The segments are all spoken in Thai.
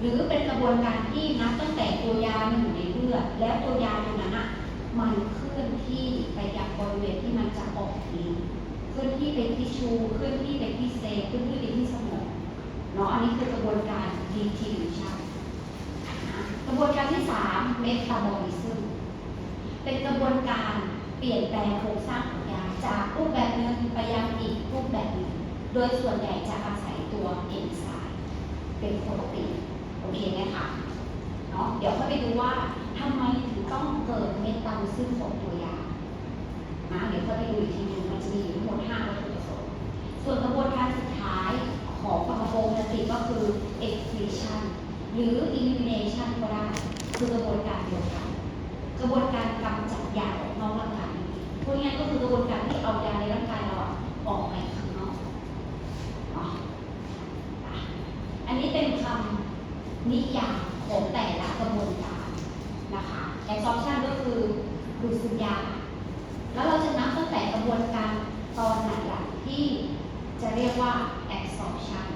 หรือเป็นกระบวนการที่นับตั้งแต่ตัวยามันอยู่ในเลือดแล้วตัวยาตรงนั้นอะมันเคลื่อนที่ไปยังบริเวณที่มันจะออกฤทธิ์เคลื่อนที่ไปที่ชูเคลื่อนที่ไปที่เซลล์เคลื่อนที่ไปที่สมองเนาะอันนี้คือกระบวนการ deterioration นะกระบวนการที่สาม metabolism เป็นกระบวนการเปลี่ยนแปลงโครงสร้างของยาจากรูปแบบหนึงไปยังอีกรูปแบบหนึ่งโดยส่วนใหญ่จะอาศัยตัวเอนไซม์เป็นโปรตีน โอเคไหมคะเนาะเดี๋ยวค่อยไปดูว่าทำไมถึงต้องเกิดเมตาบอลซึมของตัวยานะเดี๋ยวค่อยไปดูอีกทีหนึงมันจะมีอยู่ทั้งหมด5วัตถุประสงค์ส่วนกระบวนการสุดท้ายของปฏิโภคติก็คือ excretion หรือ elimination ก็ได้คือกระบวนการเดียวกันกระบวนการกำจัดยาออกนอกร่างกายพูดง่ายๆก็คือกระบวนการที่เอายาในร่างกายเราออกไปข้างนอกออันนี้เป็นคำ นิยามของแต่ละกระบวนการนะคะ absorption ก็คือดูดซึมยา แล้วเราจะนับตั้งแต่กระบวนการตอนไหนล่ะที่จะเรียกว่า absorption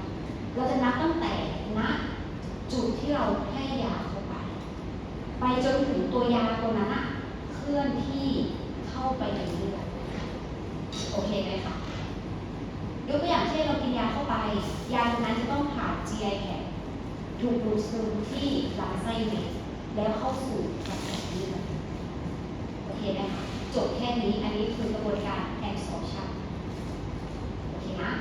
เราจะนับตั้งแต่ณจุดที่เราให้ยาเข้าไป ไปจนถึงตัวยาตัวนั้นอะเคลื่อนที่เข้าไปในเลือดโอเคไหมคะยกตัวอย่างเช่นเรากินยาเข้าไป ยาตัวนั้นจะต้องผ่าน GI แผ ถูกดูดซึมที่ลำไส้เล็กแล้วเข้าสู่กระแสเลือดโอเคไหมคะจบแค่นี้อันนี้คือกระบวนการ absorption โอเคนะ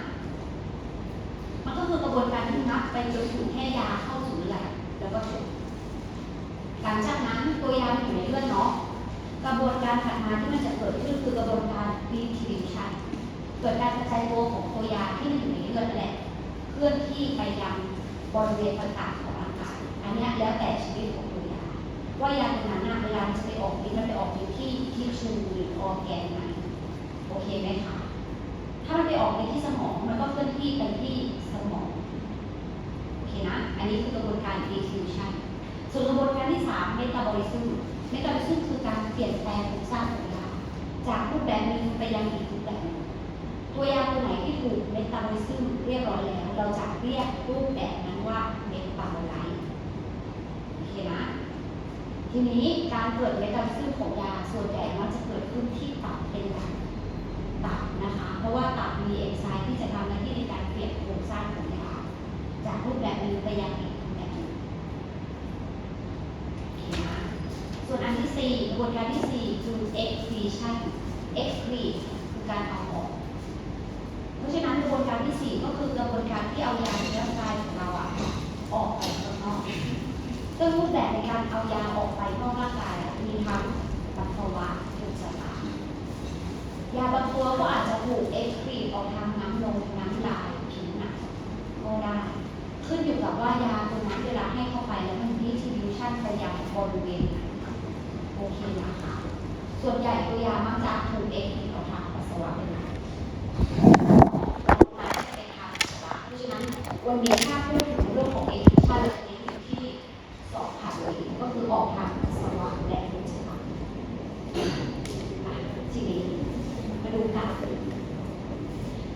มันก็คือกระบวนการที่นับไปจนถึงแค่ยาเข้าสู่เลือดแล้วก็จบหลังจากนั้นตัวยาอยู่ในเลือดเนาะกระบวนการถัดมาที่มันจะเกิดขึ้นคือกระบวนการ distribution เกิดการกระจายตัวของตัวยาที่มันอยู่ในเลือดนั่นแหละ เคลื่อนที่ไปยัง บริเวณต่างๆของร่างกายอันนี้แล้วแต่ชนิดของตัวยาว่ายาตัวนั้นน่ะเวลามันจะไปออกฤทธิ์มันไปออกฤทธิ์ที่ที่ชูหรือออร์แกนไหนโอเคไหมคะถ้ามันไปออกในที่สมองมันก็เคลื่อนที่ไปที่สมองโอเคนะอันนี้คือกระบวนการ diffusion ส่วนกระบวนการที่3 metabolism metabolism คือการเปลี่ยนแปลงโครงสร้างของยาจากรูปแบบหนึงไปยังอีกรูปแบบหนึง ตัวยาตัวไหนที่ถูก metabolism เรียบร้อยแล้ว เราจะเรียกรูปแบบนั้นว่า metabolite โอเคนะทีนี้การเกิด metabolism ของยาส่วนใหญ่มันจะเกิดขึ้นที่ตับเป็นหลักตับนะคะ เพราะว่าตับมีเอนไซม์ที่จะทำหน้าที่ในการเปลี่ยนโครงสร้างของยาจากรูปแบบหนึ่งไปยังอีกแบบหนึ่งโอเคนะส่วนอันที่สี่กระบวนการที่สี่คือ excretion excrete คือการเอาออก ราะฉะนั้นกระบวนการที่สี่ก็คือกระบวนการที่เอายาในร่างกายของเราอะออกไปข้างนอกซึ่งรูปแบบในการเอายาออกไปนอกร่างกายมีทั้งปัสสาวะอุจจาระยาบางตัวก็อาจจะถูกเอ็กซ์ครีตออกทางน้ำนมน้ำลายผิวหนังก็ได้ขึ้นอยู่กับว่ายาตัวนั้นเวลาให้เข้าไปแล้วมันดิสทิบิวชันไปยังบริเวณไหนโอเคนะคะส่วนใหญ่ตัวยามักจะถูกเอ็กซ์ครีตออกทางปัสสาวะเป็นหลักมาเป็นทางปัสสาวะเพราะฉะนั้น วันนี้ถ้าพูดถึงเรื่องของเอกชาจะเน้ที่สองผ่านเลยก็คือออกทางปัสสาวะและอุจจาทีนี้มาดูกราฟ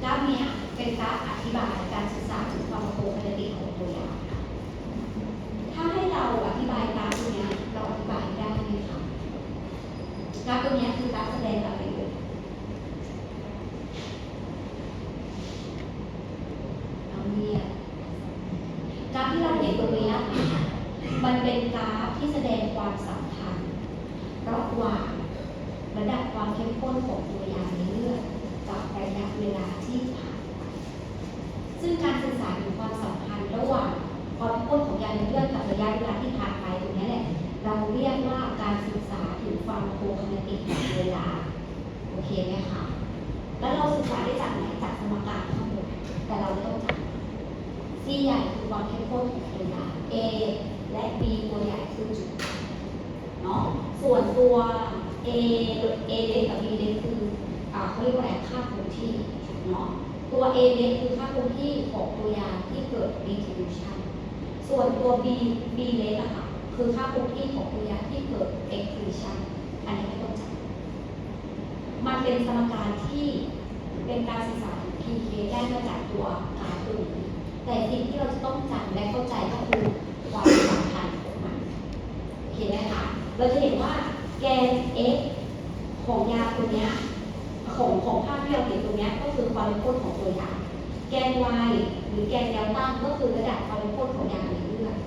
กราฟนี้เป็นกราฟอธิบายการศึกษาถึงความโคคติของตัวยาถ้าให้เราอธิบายกราฟตัวนี้เราอธิบายได้ไหมคะกราฟตัวนี้คือกราฟแสดงอะไรเลยเอาเนี่ยกราฟที่เราเห็นตรงเนี้ยมันเป็นกราฟที่แสดงความสัมพันธ์ระหว่าง ระดับความเข้มข้นของตัวยาในเลือดกับระยะเวลาที่ผ่านไป ซึ่งการศึกษาถึงความสัมพันธ์ระหว่างความเข้มข้นของยาในเลือดกับระยะเวลาที่ผ่านไปตรงนี้แหละ เราเรียกว่าการศึกษาถึงความโคคเนติกของเวลา โอเคไหมคะ แล้วเราศึกษาได้จากไหนจากสมการทั้งหมด แต่เราไม่ต้องจำ C ใหญ่คือความเข้มข้นของตัวยา A และ B ตัวใหญ่คือจุดเนาะ ส่วนตัว A A เล็กกับ B เล็กคือเขาเรียกว่าอะไรค่าคงที่เนาะ ตัว A เนี่ยคือค่าคงที่ของตัวยาที่เกิด retribution ส่วนตัว B B เนี่ยนะคะคือค่าคงที่ของตัวยาที่เกิด excretion อันนี้ไม่ต้องจับมันเป็นสมการที่เป็นการศึกษา PK ได้มาจากตัวกาฟตัวนแต่สิ่งที่เราจะต้องจำและเข้าใจก็คือความสัมพันธ์ของมันเห็คไหมคะเราจะเห็นว่าแกน x ของยาตัวเนี้ย ของของภาพที่เราเห็นตรงนี้ก็คือความเข้มข้นของตัวยาแกน y หรือแกนแนวตั้งก็คือระดับความเข้มข้นของยาในเลือด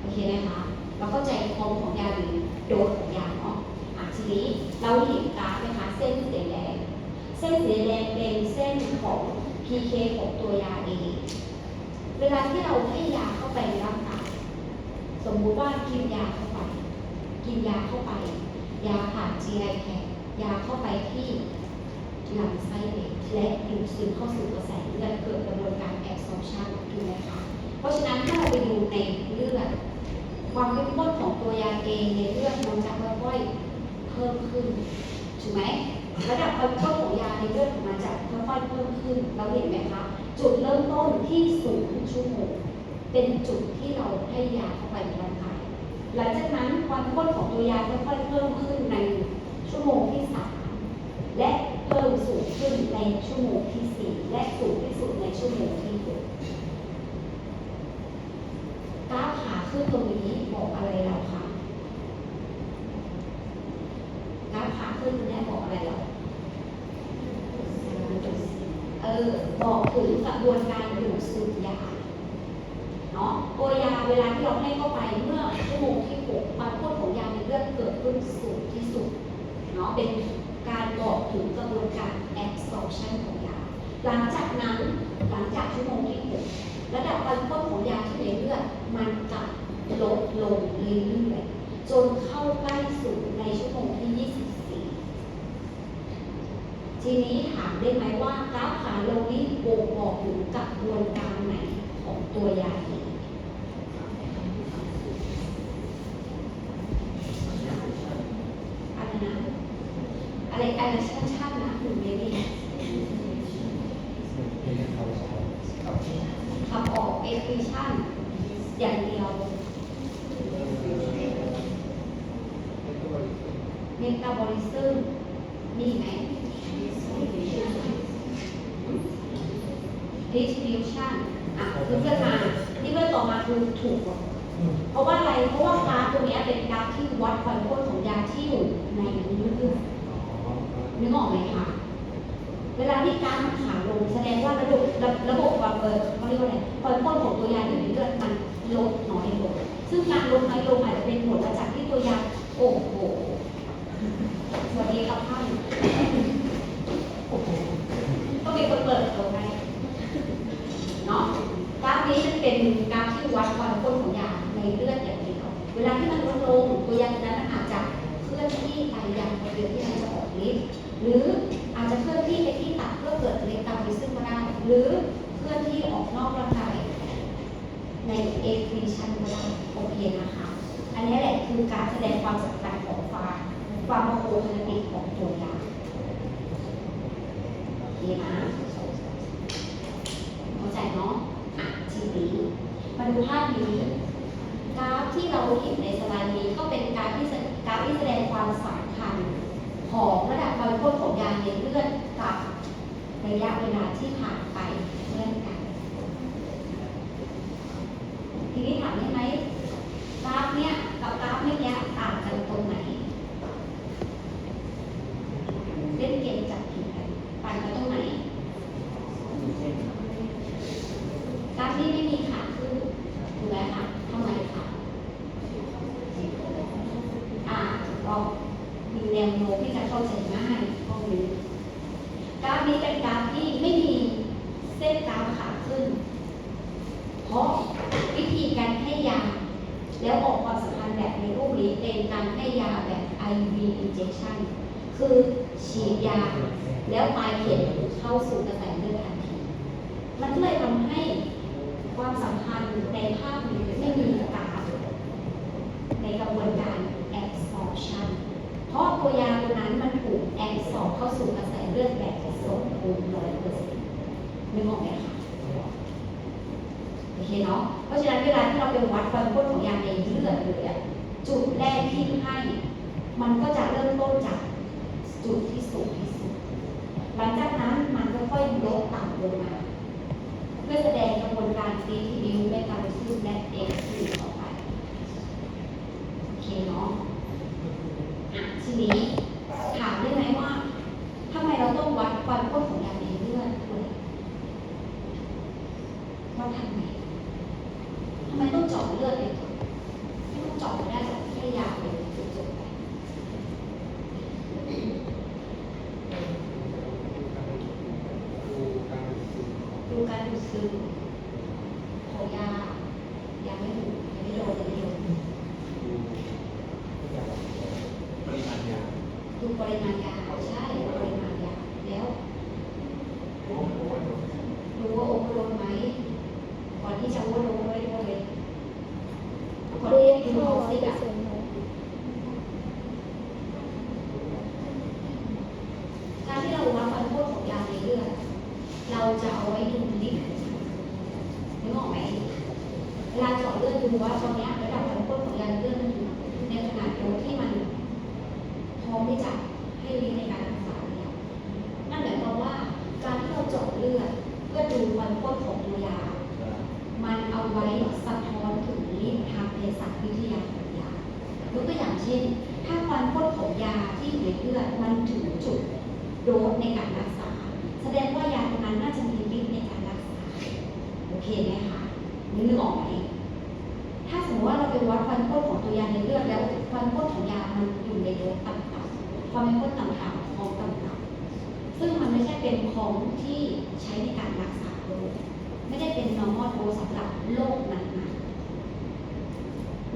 โอเคไหมคะเราเข้าใจความของยาหรือโดสของยาเนาะอะทีนี้เราเห็นกราฟนะคะเส้นสีแดงเส้นสีแดงเป็นเส้นของ PK ของตัวยาเองเวลาที่เราให้ยาเข้าไปในร่างกายสมมุติว่ากินยาเข้าไป กินยาเข้าไป ยาผ่าน GI แพทยาเข้าไปที่ ลำไส้เด็กและดูดซึมเข้าสู่กระแสเลือดเกิดกระบวนการ absorption ถูกไหมคะเพราะฉะนั้นถ้าเราไปดูในเลือดความเข้มข้นของตัวยาเองในเลือดมันจะค่อยๆเพิ่มขึ้นถูกไหมระดับความเข้มข้นของยาในเลือดของมันจะค่อยๆเพิ่มขึ้นเราเห็นไหมคะจุดเริ่มต้นที่ศูนย์ชั่วโมงเป็นจุดที่เราให้ยาเข้าไปในร่างกายหลังจากนั้นความเข้มข้นของตัวยาค่อยๆเพิ่มขึ้นในชั่วโมงที่สามและเพิ่มสูง ขึ้นในชั่วโมงที่สี่และสูงที่สุดในชั่วโมงที่หกกราฟขาขึ้นตรงนี้บอกอะไรเราคะกราฟขาขึ้นตรงนี้บอกอะไรเราเออบอกถึงกระบวนการดูดซึมยาเนาะตัวยาเวลาที่เราให้เข้าไปเมื่อชั่วโมงที่หกความข้นของยาในเลือดเกิดขึ้นสูงที่สุดเนาะเป็น ถึงกระบวนการ absorption ของยา หลังจากนั้นหลังจากชั่วโมงที่หกระดับความข้นของยาที่ในเลือดมันจะลดลงเรื่อยๆจนเข้าใกล้ศูนย์ในชั่วโมงที่ 24 ทีนี้ถามได้ไหมว่ากราฟขาลงนี้บ่งบอกถึงกระบวนการไหนของตัวยาเอง อะไรนะ อะไรอะไรชั่นชั่นๆนะหนึ่งเมตรเองขับออกเอฟิชั่นอย่างเดียวเมตาบอลิซึมมีไหม distribution อะคือเพื่อนมาที่เพื่อนต่อมาคือถูก เพราะว่าอะไร เพราะว่ากราฟตัวนี้เป็นกราฟที่วัดความข้นของยาที่อยู่ในเลือด นึกออกไหมคะ เวลาที่กาฟมันขาลงแสดงว่าระบบระระบบความเออเขาเรียกว่าอะไรความข้นของตัวยาอยู่ในเลือดมันลดน้อยลงซึ่งการลดน้อยลงอาจจะเป็นผลมาจากที่ตัวยาโอ้โหสวัสดีครับท่านต้องมีคนเปิดตัวให้เนาะกราฟนี้มันเป็นกราฟที่วัดความข้นของยาในเลือดอย่างเดียวเวลาที่มันลดลงตัวยาตัวนั้นอาจจะเคลื่อนที่ไปยังบริเวณที่มันจะออกฤทธิ์ หรืออาจจะเคลื่อนที่ไปที่ตับเพื่อเกิดเล็กตามไปซึ่งก็ได้ หรือเคลื่อนที่ออกนอกร่างกายในเอฟริชันก็ได้โอเคนะคะ อันนี้แหละคือการแสดงความสำคัญของฟาความโคคาติกของตัวยาโอเคนะเข้าใจเนาะอะทีนี้มาดูภาพนี้กราฟที่เราเห็นในสไลด์นี้ก็เป็นกราฟที่กราฟที่แสดงความสำคัญ ของระดับความข้นของยาในเลือดกับระยะเวลาที่ผ่านไปเมื่อกัน ทีนี้ถามได้ไหมกราฟเนี้ยกับกราฟเมื่อกี้ต่างกันตรงไหนเล่นเกมจับผิดกันต่างกันตรงไหนกราฟนี้ไม่มีขาขึ้นถูกไหมคะทำไมคะอ่าเรามีแนวโน้มที่จะเข้าใจง่ายข้อนี้กราฟนี้เป็นกราฟที่ไม่มีเส้นกราฟขาขึ้น เพราะวิธีการให้ยา แล้วออกความสัมพันธ์แบบในรูปนี้เป็นการ ให้ยาแบบ IV injection คือฉีดยา แล้วปลายเข็มเข้าสู่กระแสเลือดทันทีมันก็เลยทำให้ความสัมพันธ์ในภาพนี้ไม่มีกราในกระบวนการ absorption เพราะตัวยาตัวนั้นมันถูก absorb เข้าสู่กระแสเลือดแบบสมบูรณ์ร้อยเปอร์เซ็นต์นึกออกไหมคะโอเคเนาะเพราะฉะนั้นเวลาที่เราไปวัดความข้นของยาในเลือดเลยอะ จุดแรกที่ให้ มันก็จะเริ่มต้นจากจุดที่สูงที่สุด หลังจากนั้นมันก็ค่อยลดต่ำลงมา เพื่อแสดงกระบวนการซีทีดิวเมตาลิซึมและเอ็กซ์ต่อไป โอเคเนาะทีนี้มาณยาใช่ปริมาณยาแล้วรู้ว่าโอเวอร์โดสไหมก่อนที่จะโอเวอร์โดสไม่ได้เลย ก่อนเรีที่ยกจะกินเข้าออกร้อยซิเปออะการที่เราวัดความโทษของยาในเลือดเราจะเอาไว้ดูลิตรนึกออกไหมเวลาเจาะเลือดดูว่าตอนนี้ของยาในเลือดมันอยู่ในขนาดโดสที่มันพร้อมที่จะให้ลิ้นในการรักษาเนี่ยนั่นหมายความว่าการที่เราเจาะเลือดเพื่อดูความข้นของตัวยา มันเอาไว้สะท้อนถึงฤทธิ์ทางเภสัชวิทยาของยายกตัวอย่างเช่น ถ้าความข้นของยาที่อยู่ในเลือดมันถึงจุดโดสในการรักษา แสดงว่ายาตัวนั้นน่าจะมีฤทธิ์ในการรักษา โอเคไหมคะนึกออกไหมถ้าสมมติว่าเราไปวัดความข้นของตัวยาในเลือดแล้วความข้นของยามันอยู่ในโดสต่ำๆความข้นต่ำๆของต่ำๆซึ่งมันไม่ใช่เป็นของที่ใช้ในการรักษาโรคไม่ได้เป็น normal dose สำหรับโรคนั้นๆ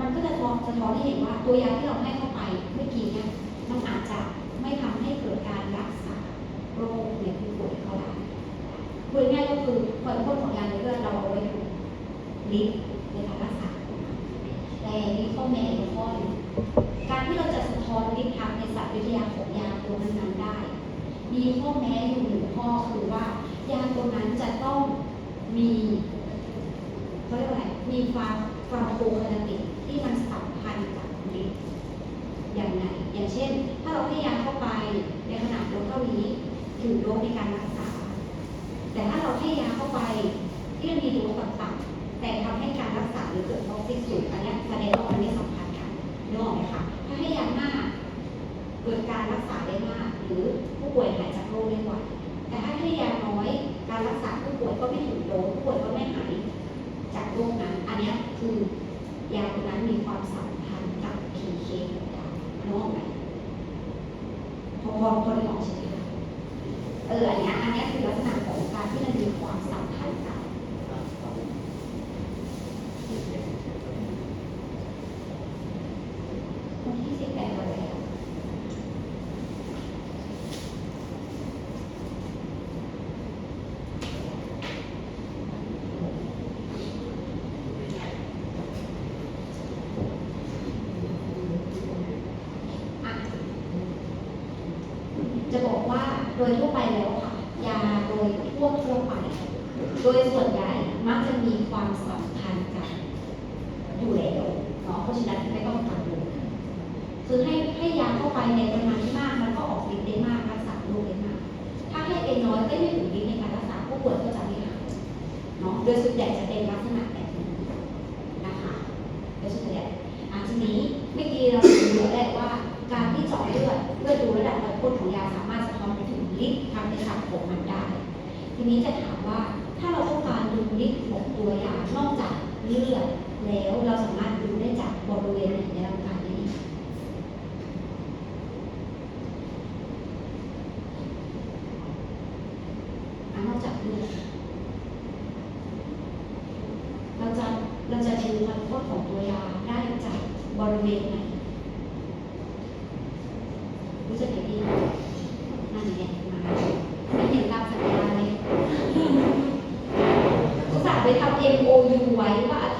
มันก็จะท้อนสะท้อนให้เห็นว่าตัวยาที่เราให้เข้าไปเมื่อกี้เนี่ยมันอาจจะไม่ทำให้เกิดการรักษาโรคในผู้ป่วยเขาได้พูดง่ายก็คือความข้นของยาในเลือดเราเอาไว้ดูฤทธิ์ในการรักษา แต่มีข้อแม้อีกข้อหนึงการที่เราจะสะท้อนฤทธิ์ทางในสัตววิทยาของยาตัวนั้นๆได้ มีข้อแม้อยู่หนึ่งข้อคือว่ายาตัวนั้นจะต้องมีเขาเรียกว่าอะไรมีความความโคคานาติก ที่มันสัมพันธ์กับฤทธิ์อย่างไรอย่างเช่น ถ้าเราให้ยาเข้าไปในขนาดโดสเท่านี้ถึงโดสในการรักษา แต่ถ้าเราให้ยาเข้าไปที่มันมีโดสต่ำๆแต่ทำให้การรักษาหรือเกิดท็อกซิกสูงอันนี้ยแสดงว่ามันไม่สัมพันธ์กันนึกออกไหมคะถ้าให้ยามากเกิดการรักษาได้มาก หรือผู้ป่วยหายจากโรคได้ไวแต่ถ้าให้ยาน้อยการรักษาผู้ป่วยก็ไม่ถึงโดสผู้ป่วยก็ไม่หายจากโรคนั้น อันนี้คือ ยาตัวนั้นมีความสัมพันธ์กับ PK ของยานึกออกไหมพอพอพอได้อกใช่ไหมคะเอออันนี้อันนี้คือลักษณะของการที่มันมีความสัมพันธ์กันที่สิบแปดวันแล้วอะ จะบอกว่าโดยทั่วไปแล้วค่ะ ยาโดยทั่วทั่วไป โดยส่วนใหญ่มักจะมีความสัมพันธ์กันอยู่แล้วเนาะเพราะฉะนั้นไม่ต้องกังวลคือให้ให้ยาเข้าไปในปริมาณที่มากมันก็ออกฤทธิ์ได้มากรักษาโรคได้มาก ถ้าให้เป็นน้อยก็ไม่ถึงฤทธิ์ในการรักษาผู้ป่วยก็จะไม่หายเนาะโดยส่วนใหญ่จะเป็นลักษณะแบบนี้นะคะโดยส่วนใหญ่อะทีนี้เมื่อกี้เราดูแล้วแหละว่า การที่เจาะเลือดเพื่อดูระดับความข้นของยาสามารถสะท้อนไปถึงฤทธิ์ทางเภสัชของมันได้ ทีนี้จะถามว่า ถ้าเราต้องการดูฤทธิ์ของตัวยานอกจากเลือดแล้วเราสามารถดูได้จากบริเวณไหนในร่างกายได้นอกจากเลือดเราจะเราจะดูความข้นของตัวยาได้จากบริเวณไหน รู้สึกยังไงนั่นแหละมาไม่เห็นตามสัญญาเลยอุตส่าห์ไปทำ MOU ไว้ว่าอา